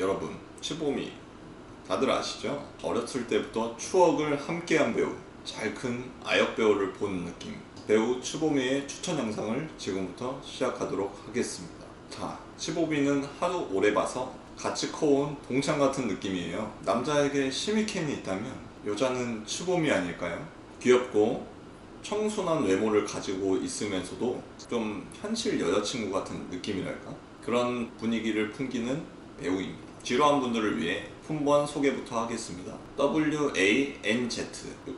여러분 치보미 다들 아시죠? 어렸을 때부터 추억을 함께한 배우 잘 큰 아역 배우를 본 느낌 배우 치보미의 추천 영상을 지금부터 시작하도록 하겠습니다 자 치보미는 하도 오래 봐서 같이 커온 동창 같은 느낌이에요 남자에게 시미캔이 있다면 여자는 치보미 아닐까요? 귀엽고 청순한 외모를 가지고 있으면서도 좀 현실 여자친구 같은 느낌이랄까? 그런 분위기를 풍기는 배우입니다. 지루한 분들을 위해 품번 소개부터 하겠습니다. WANZ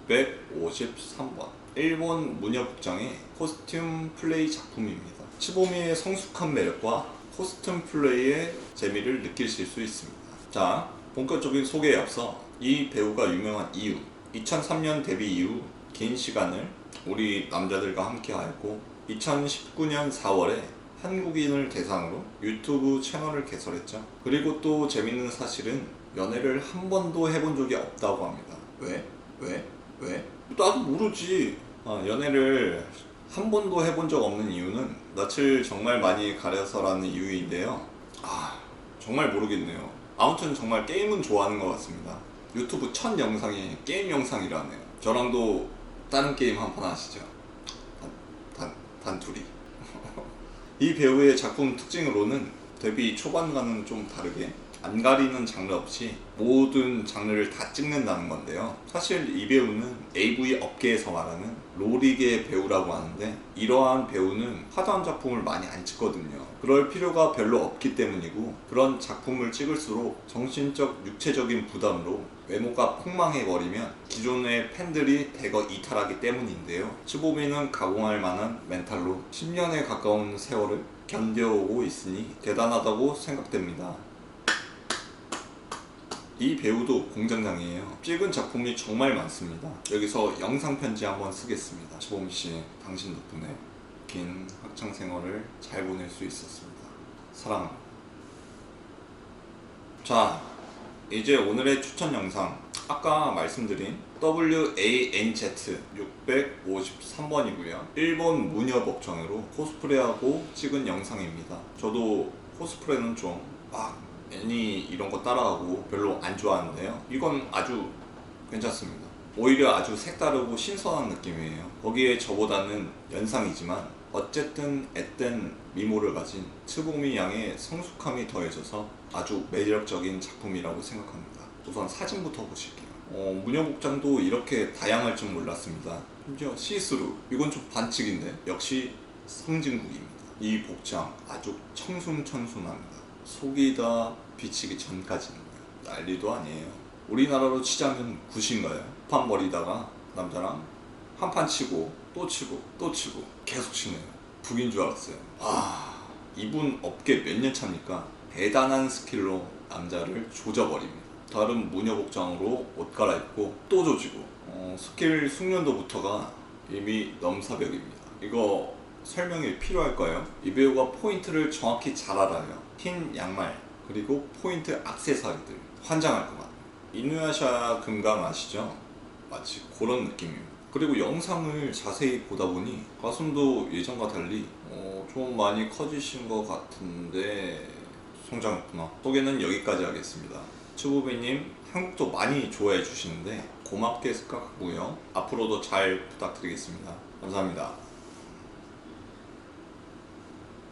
653번 일본 무녀복장의 코스튬 플레이 작품입니다. 치보미의 성숙한 매력과 코스튬 플레이의 재미를 느끼실 수 있습니다. 자, 본격적인 소개에 앞서 이 배우가 유명한 이유 2003년 데뷔 이후 긴 시간을 우리 남자들과 함께 하였고 2019년 4월에 한국인을 대상으로 유튜브 채널을 개설했죠. 그리고 또 재밌는 사실은 연애를 한 번도 해본 적이 없다고 합니다. 왜? 왜? 왜? 나도 모르지. 아, 연애를 한 번도 해본 적 없는 이유는 낯을 정말 많이 가려서라는 이유인데요. 아, 정말 모르겠네요. 아무튼 정말 게임은 좋아하는 것 같습니다. 유튜브 첫 영상이 게임 영상이라네요. 저랑도 다른 게임 한 판 하시죠. 단, 단, 단둘이. 이 배우의 작품 특징으로는 데뷔 초반과는 좀 다르게 안 가리는 장르 없이 모든 장르를 다 찍는다는 건데요. 사실 이 배우는 AV 업계에서 말하는 로리계 배우라고 하는데 이러한 배우는 화려한 작품을 많이 안 찍거든요. 그럴 필요가 별로 없기 때문이고 그런 작품을 찍을수록 정신적, 육체적인 부담으로 외모가 폭망해버리면 기존의 팬들이 대거 이탈하기 때문인데요. 치보미는 가공할 만한 멘탈로 10년에 가까운 세월을 견뎌오고 있으니 대단하다고 생각됩니다. 이 배우도 공장장이에요. 찍은 작품이 정말 많습니다. 여기서 영상 편지 한번 쓰겠습니다. 치보미 씨, 당신 덕분에 긴 학창 생활을 잘 보낼 수 있었습니다. 사랑합니다. 자, 이제 오늘의 추천 영상 아까 말씀드린 WANZ 653번이고요. 일본 무녀 복장으로 코스프레하고 찍은 영상입니다. 저도 코스프레는 좀막 애니 이런 거 따라하고 별로 안 좋아하는데요. 이건 아주 괜찮습니다. 오히려 아주 색다르고 신선한 느낌이에요. 거기에 저보다는 연상이지만 어쨌든 앳된 미모를 가진 츠보미 양의 성숙함이 더해져서 아주 매력적인 작품이라고 생각합니다. 우선 사진부터 보실게요. 어, 무녀복장도 이렇게 다양할 줄 몰랐습니다. 심지어 시스루 이건 좀 반칙인데 역시 성진국입니다. 이 복장 아주 청순청순합니다. 속이 다 비치기 전까지는 난리도 아니에요. 우리나라로 치자면 굿인가요? 판 버리다가 남자랑 한 판 치고 또 치고 또 치고 계속 치네요. 북인 줄 알았어요. 아 이분 업계 몇 년 차입니까? 대단한 스킬로 남자를 조져버립니다. 다른 무녀 복장으로 옷 갈아입고 또 조지고 어, 스킬 숙련도부터가 이미 넘사벽입니다. 이거 설명이 필요할까요? 이 배우가 포인트를 정확히 잘 알아요. 흰 양말 그리고 포인트 악세사리들 환장할 것 같아요. 이누야샤 금강 아시죠? 마치 그런 느낌입니다. 그리고 영상을 자세히 보다 보니 가슴도 예전과 달리 어, 좀 많이 커지신 것 같은데 성장했구나. 소개는 여기까지 하겠습니다. 추부비님 한국도 많이 좋아해 주시는데 고맙게 생각하고요. 앞으로도 잘 부탁드리겠습니다. 감사합니다.